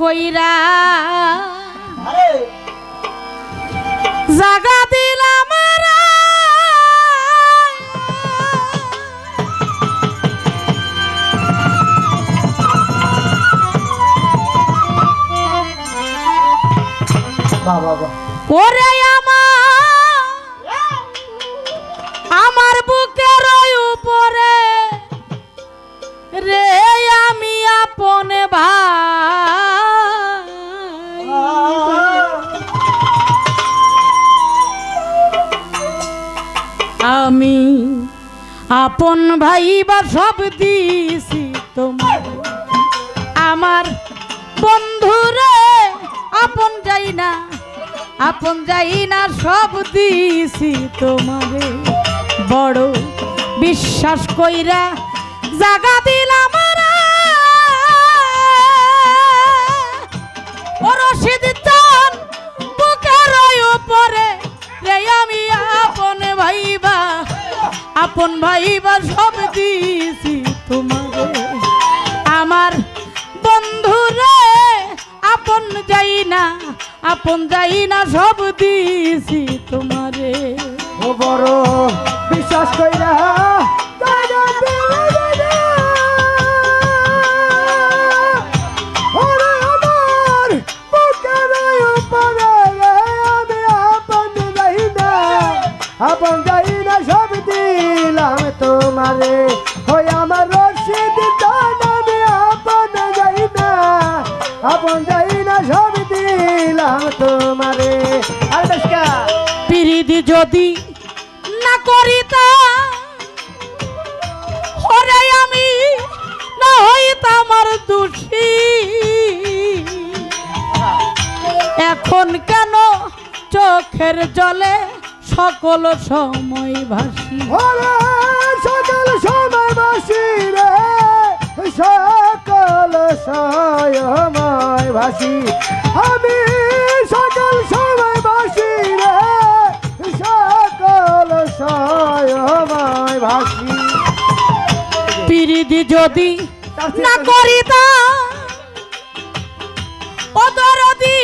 কইরা জাগা দিলাম ওরে আপন ভাই বা সব দিছি তোমার আমার বন্ধুরে আপন যাই না, আপন যাই না সব দিছি তোমারে বড় বিশ্বাস কইরা জাগা দিলাম রে। রশিদ চান রে আমি আপন ভাইবা আপন ভাই বা সব দিয়েছি তোমারে আমার বন্ধুরে আপন যাই না, আপন যাই না সব দিয়েছি তোমারে। ও বড়, বিশ্বাস কইরা ওই আমার রশিদ আপন যাই না আপন যাই না সব দিলাম তোমারে। আর বেশকা। পিরিদি যদি না করিতা হরে আমি না হইতাম আর দোষী। এখন কেন চোখের জলে সকল সময় ভাসি? সকল রে সকল সময় বাসি আমি সকল সময় বাসি রে সকল সময় বাসি পিরিদি যদি না করিতা ও দরদি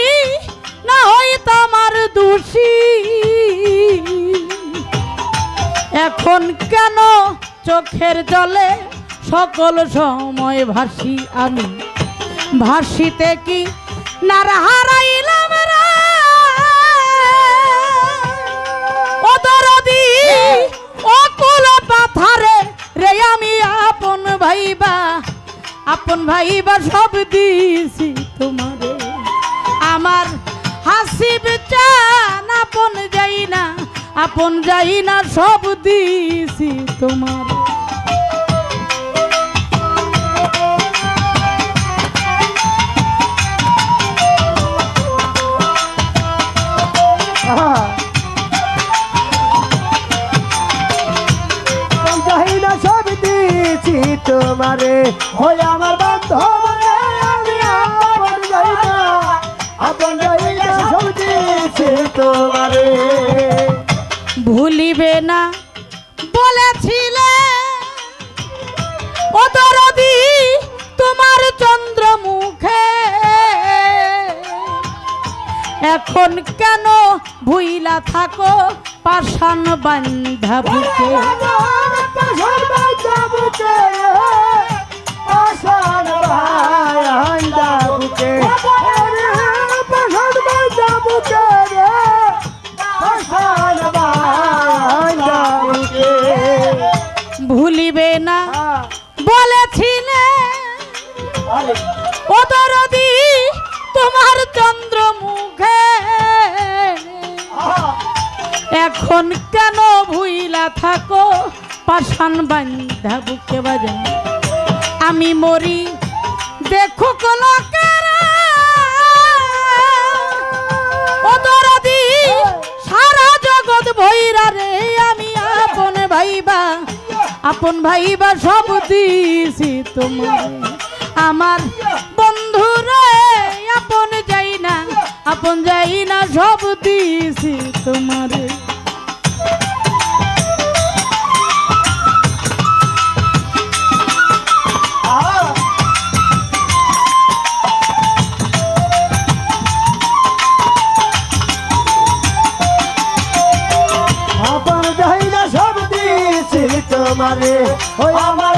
না হইতাম আর দোষী। এখন কেন চোখের জলে সকল সময় ভাসি আমি। ভাসিতে কি নার হারাইলাম রে? ও দরদি পাথারে রে আমি আপন ভাইবা আপন ভাইবা সব দিছি তোমারে। আমার হাসিব চান, আপন যাই না আপন যাই না সব দিছি তোমার। তোমারে হই আমার বান্ধব রে, আমি আপন আপন সব দিয়েছি তোমারে। ভুলিবে না বলেছিলে ও দরদি তোমার চন্দ্র মুখে এখন কেন ভুইলা থাকো পাষাণ বান্ধা বুকে বলেছিলে। ও দরদি তোমার চন্দ্র মুখে এখন কেন ভুইলা থাকো? পাষাণ বান্ধা বুকে বাজে। আমি মরি দেখো কলকারা ও দরদি সারা জগৎ ভৈরা রে আপন ভাই বা সব দিছি তোমার আমার বন্ধুরা আপন যাই না, আপন যাই না, সব দিছি তোমারে। তোমারে। ওই আমার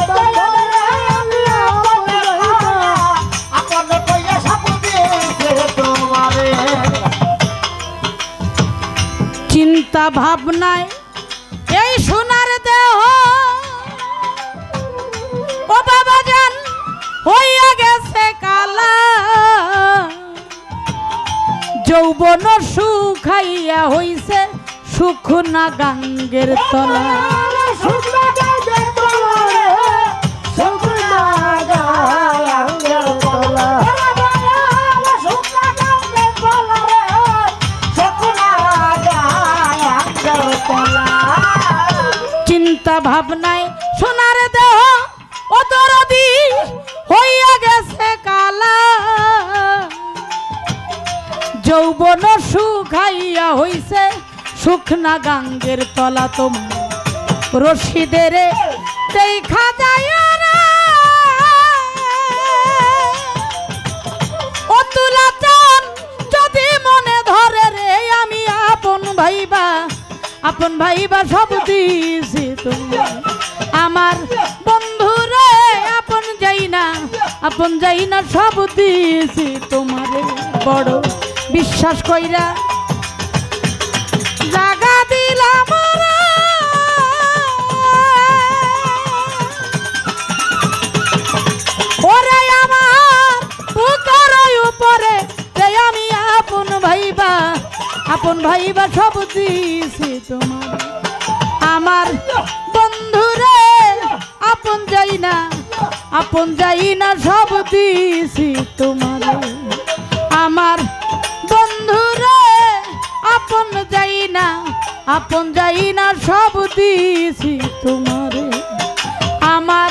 চিন্তা ভাবনায় এই সোনার দেহ। ও বাবা জান হইয়া গেছে কালা। যৌবন সুখাইয়া হইছে সুখ না গাঙ্গের তলা। ভাবনায় সোনার দেহ ও দরদি হইয়া গেছে কালা। যৌবন সুখাইয়া হইছে সুখনা গাঙ্গের তলা তোমার রশিদের দেখা যায় যদি মনে ধরে রে, আমি আপন ভাইবা আপন ভাইবা সব দিছি আপন যাই না সব দিছি তোমারে, বড় বিশ্বাস কইরা। জাগা দিলাম ওরে উপরে আমি আপন ভাইবা আপন ভাইবা সব দিছি তোমার। আমার বন্ধু রে আপন যাই না আপন যাই না সব দিছি তোমার। আমার বন্ধু রে আপন যাই না, আপন যাই না সব দিছি তোমারে। আমার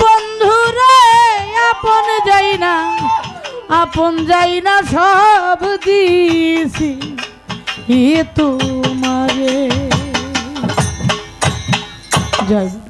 বন্ধু রে আপন যাই না, আপন যাই না সব দিছি তোমারে। জয়।